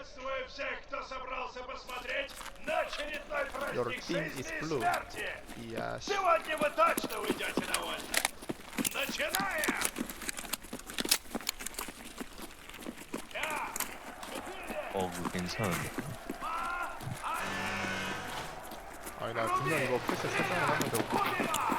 Приветствую всех, кто собрался посмотреть на очередной праздник жизни и смерти. Yes. Сегодня вы точно уйдете довольны. Начинаем! All Weekend's Home. Aynen, bundan yoksa sesler anlamadım.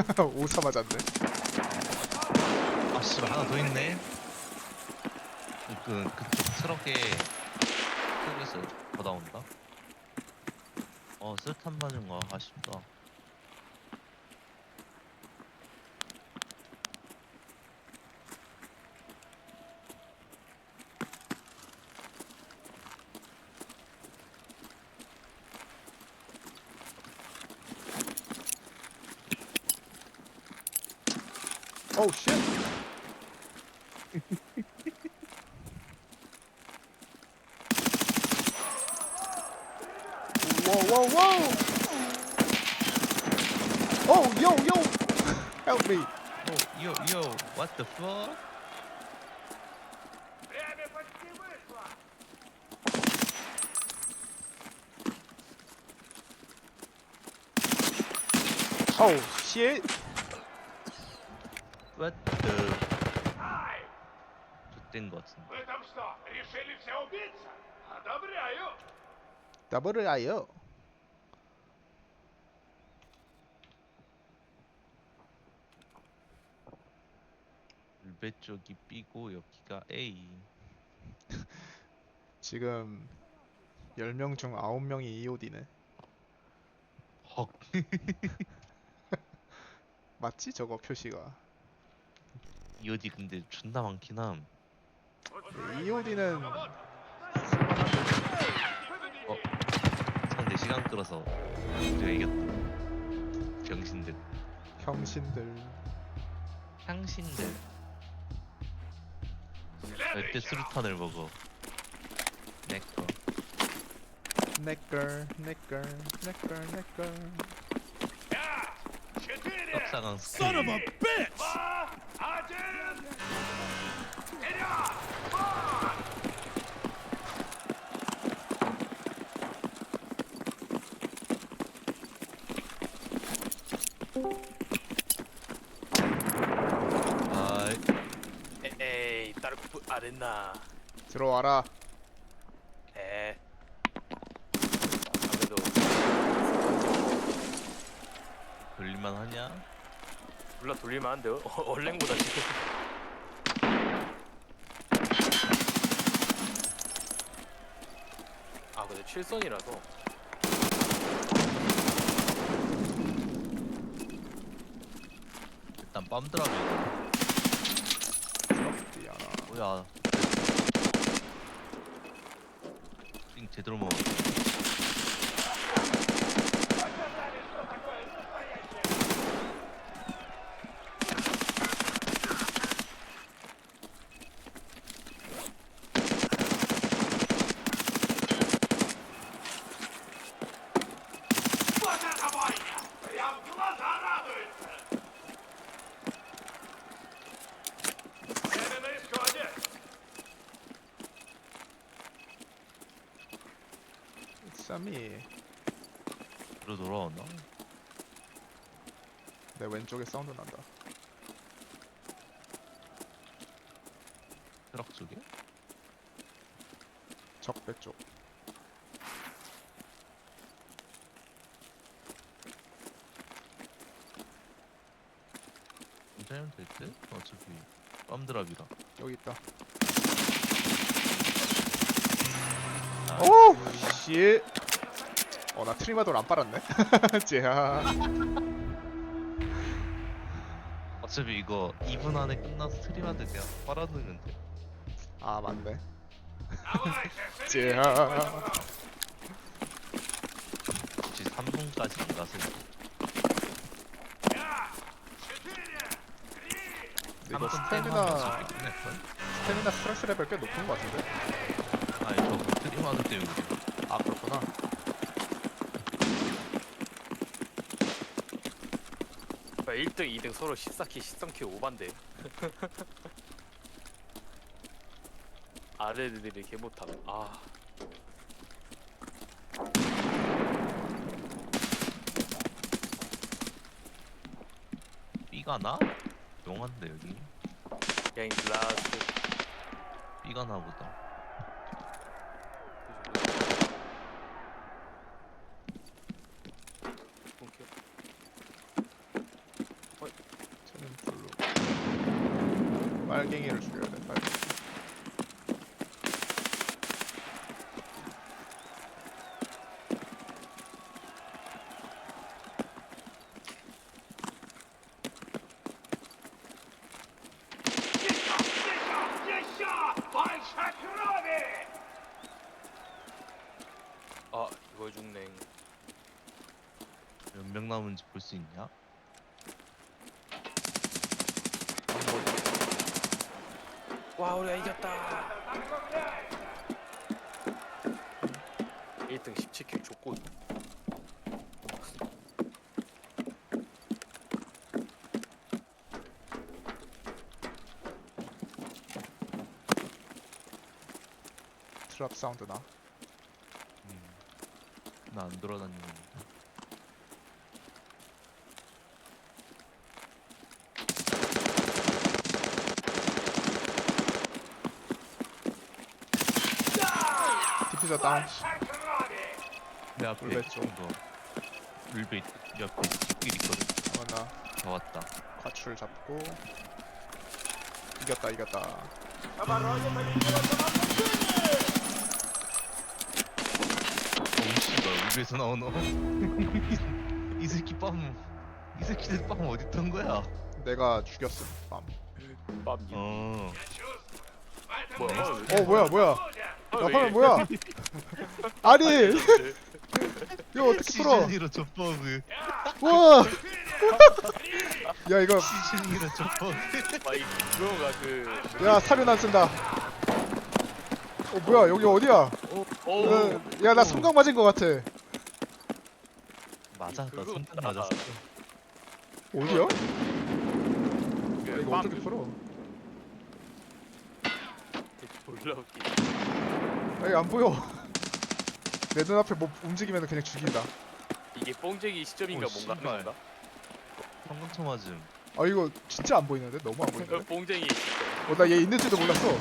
오사 맞았네 아, 씨발, 하나 더 있네. 그, 그쪽 트럭에 트럭에서 더 나온다. 어, 쓸탄 맞은 거 아쉽다. Oh shit! whoa, whoa, whoa! Oh, yo, yo! Help me! Oh, yo, yo, what the fuck? Oh, shit! What the... Ай, X된 거 같은데. вы там что, решили все убиться? Одобряю. 더블을 아요. 울배 쪽이 B고 여기가 A. 지금 10명 중 9명이 EOD네. 헉. 맞지? 저거 표시가. EOD 근데 존나 많긴 함. EOD는 어? 상대 시간 끌어서 우리가 이겼다. 병신들, 형신들 향신들. 몇대 수류탄을 먹어. 내꺼. 내걸 내걸 내걸 내걸 떡상한 스킬. Son of a bitch! 아레나 들어와라. 에 아무래도 돌릴만 하냐? 몰라 돌릴만 한데요 어, 얼랭보다 지금 아 근데 7선이라서 일단 부럽지 않아. 뭐야? 제대로 먹어. 쌈이 뒤로 돌아오나? 내 왼쪽에 사운드 난다. 트럭 쪽에? 적배 쪽. 괜찮으면 될 듯? 어차피 빰드랍이라. 여기 있다. 아, 오! 씨. 어, 나 트리마돌 안 빨았네. 쟤야. 아. 어차피 이거 2분 안에 끝나서 트리마들 그냥 빨아드는데. 아, 맞네. 쟤야. 아. 혹시 3분까지 안 가세요? 이거 스태미나, 가서 끝냈어요? 네, 네. 스태미나 스트레스 레벨 꽤 높은 것 같은데? 아니 저 트리마드 때문에 아, 그렇구나. 아, 1등, 2등 서로 14키, 13키 5반데. 아래들이 개 못함. 아, B가 나? 용한데 여기 갱 라스트. B가 나보다 쟤는 블루 빨갱이를 죽여야 돼 빨갱이 아 이거 몇명 남은지 볼 수 있냐? 와, 우리가 이겼다. 1등 17킬 줬고. 트랍 사운드 나 나 안 돌아다니는 데 디퓨저 다운 내 앞에 울베 쪽. 거 울베 옆에 집길 있거든. 하나 다 왔다. 과출 잡고. 이겼다 이겼다. 어우 씨발 울베에서 나오노 이, 이 새끼 빰이 새끼들 빰 어디 있던 거야? 내가 죽였음 빰. 빰. 어 뭐야? 어 뭐야 뭐야 야 아, 화면 뭐야? 아니. 이거 어떻게 풀어? 시즌 1호 족버그. 우와. 야 이거. 시즌 1호 족버그. 아, 이 그거가 그. 야 사륜 안 쓴다. 어 뭐야? 여기 어디야? 오, 야나 성강 맞은 거 같아. 맞아 나 그거. 맞았어. 어디야? 그 야, 이거 빰. 어떻게 풀어? 졸라 웃기. 야 이거 안 보여 내 눈앞에 뭐 움직이면 그냥 죽인다 이게 뽕쟁이 시점인가 오, 뭔가 하는 씨발. 건가? 성공쳐 맞음 아 이거 진짜 안 보이는데? 너무 안 어, 보이는데? 뽕쟁이. 어 나 얘 있는지도 몰랐어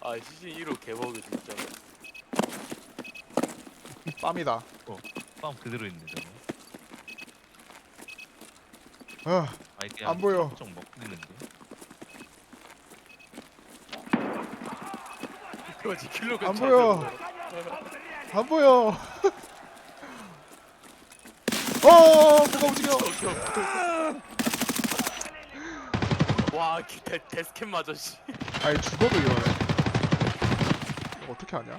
아 시즌 1호 개버그 진짜. 빰이다 빰 그대로 있네 저거 아, 아니 그냥 안 보여. 좀 그거지 킬로그. 안 보여. 안 보여 어 뭐가 움직여 와 데, 데스캠 맞아 씨. 아니 죽어도 이러네 이거 어떻게 하냐?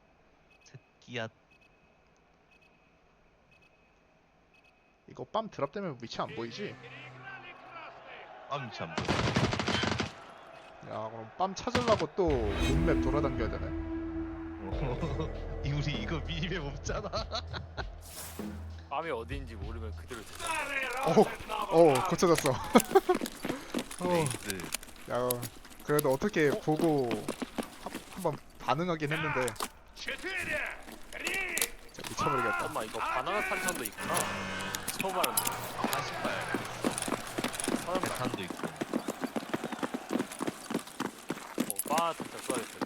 새끼야 이거 빰 드랍 되면 위치 안 보이지? Переиграли красных. 빰 참. 야 그럼 빰 찾으려고 또 룸맵 돌아다녀야 되네 이 우리 이거 미니맵 없잖아 밤이 어디인지 모르면 그대로 됐어. Старый 어, розыск нового 어 раута. 고쳐졌어 어, 레이스 야 그래도 어떻게 보고 한- 한번 반응하긴 했는데 Четыре. 미쳐버리겠다 엄마 이거 바나나 탄산도 있구나. 처음 알았네. 48 사람 백탄도 있고 어, 바 탄산 써야겠다.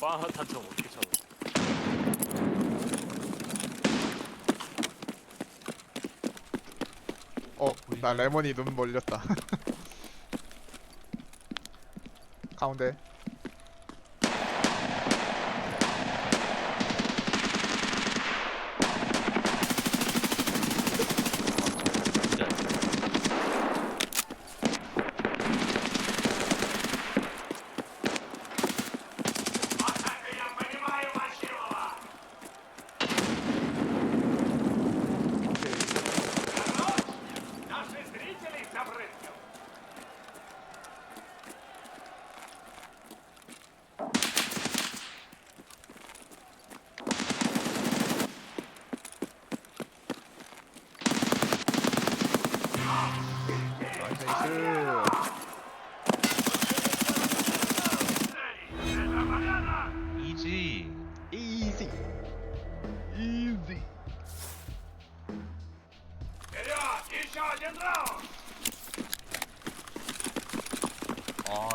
바 탄산 어떻게 찾아? 어나 레몬이 눈 멀렸다 가운데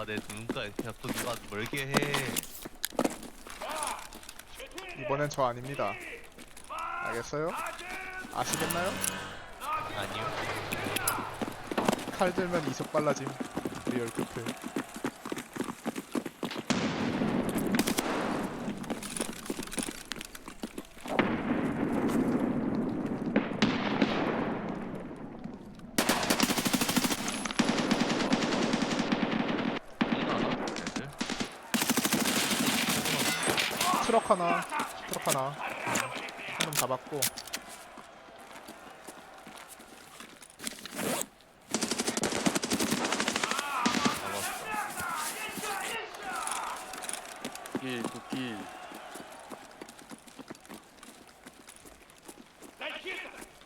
내 눈가에 자꾸 누가 멀게 해. 이번엔 저 아닙니다. 알겠어요? 아시겠나요? 아니요. 칼 들면 이속 빨라짐. 리얼 끝에. 하나 트럭 하나 한 놈 잡았고 잡았어. 도끼, 도끼.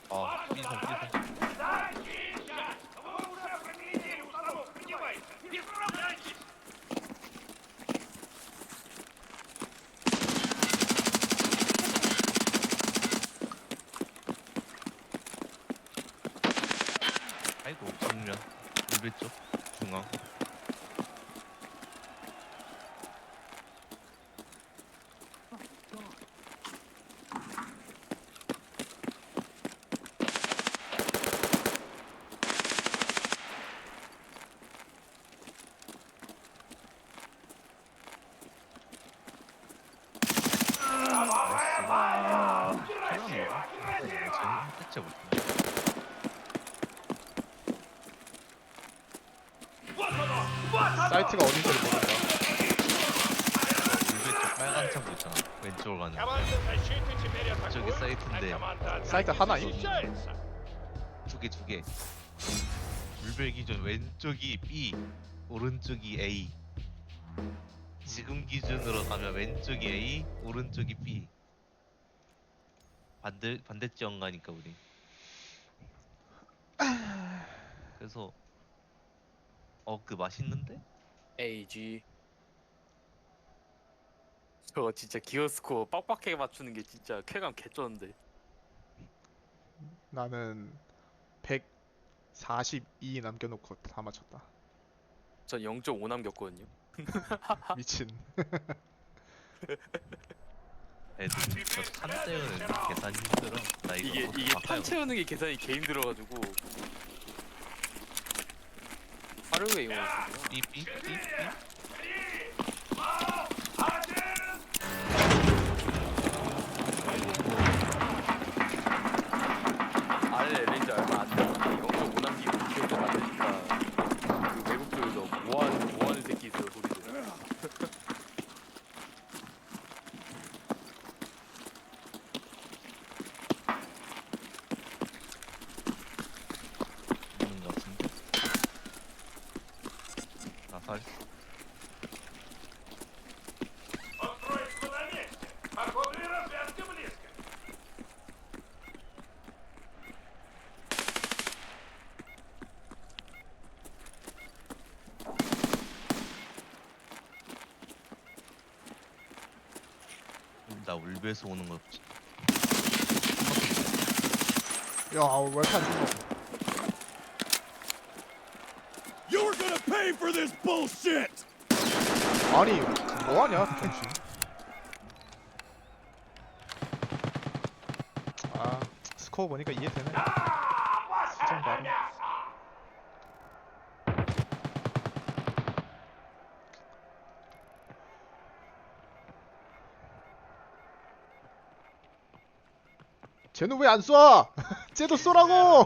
아, 삐상, 삐상. 사이트가 어딘지를 모른다. 쪽 빨간 창도 있잖아. 왼쪽으로 가는 저기 사이트인데 사이트 하나임? 두개 두 개. 물배 기준 왼쪽이 B, 오른쪽이 A. 지금 기준으로 가면 왼쪽이 A, 오른쪽이 B. 반대 반대쪽 가니까 우리. 그래서 어 그 맛있는데? AG. 저거 진짜 기어스코어 빡빡하게 맞추는 게 진짜 쾌감 개쩌는데. 나는 142 남겨놓고 다 맞췄다. 전 0.5 남겼거든요. 미친. 애들 저탄 때우는 계산 힘들어 나 이거 이게 이게 탄 채우는 게 계산이 개 힘들어가지고. 빠르게 이용하시 나 울배에서 오는 거 없지 야, 왜탄 죽어? You're gonna pay for this bullshit! 아니 뭐 하냐 정신 아 스코어 보니까 이해되네 수정 바로 쟤는 왜 안 쏴? 쟤도 쏘라고!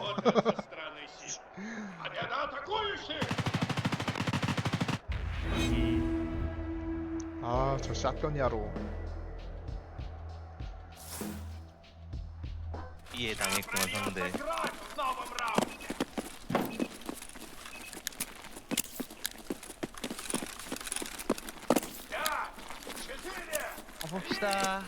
아, 저 샷건 야로. 이해 당했구만 상대. 봅시다.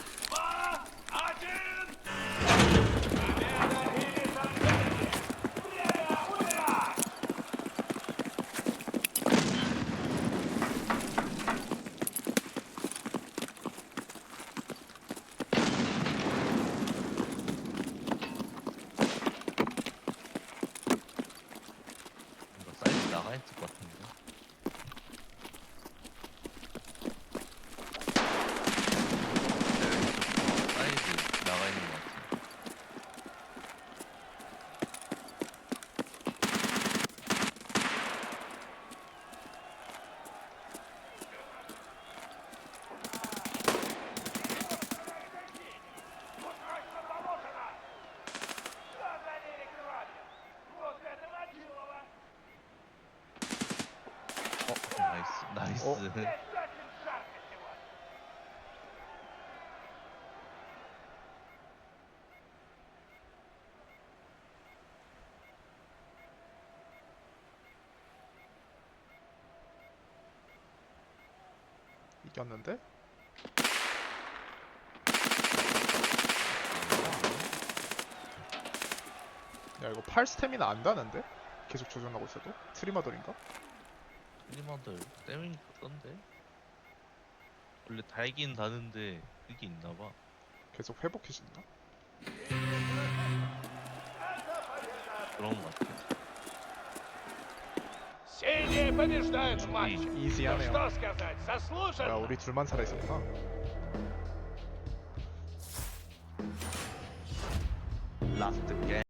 네. 이겼는데? 야 이거 8 스태미나 안다는데? 계속 조정하고 있어도? 트리마돌인가? 트리머들 때문에 던데 원래 달긴 다는데 그게 있나봐 계속 회복해진다? 그런 것 같아 Синие побеждают в Ui. матче! Ну 이지하네요. что сказать, заслуженно! 야, 우리 둘만 살아있었구나. 라스트 게임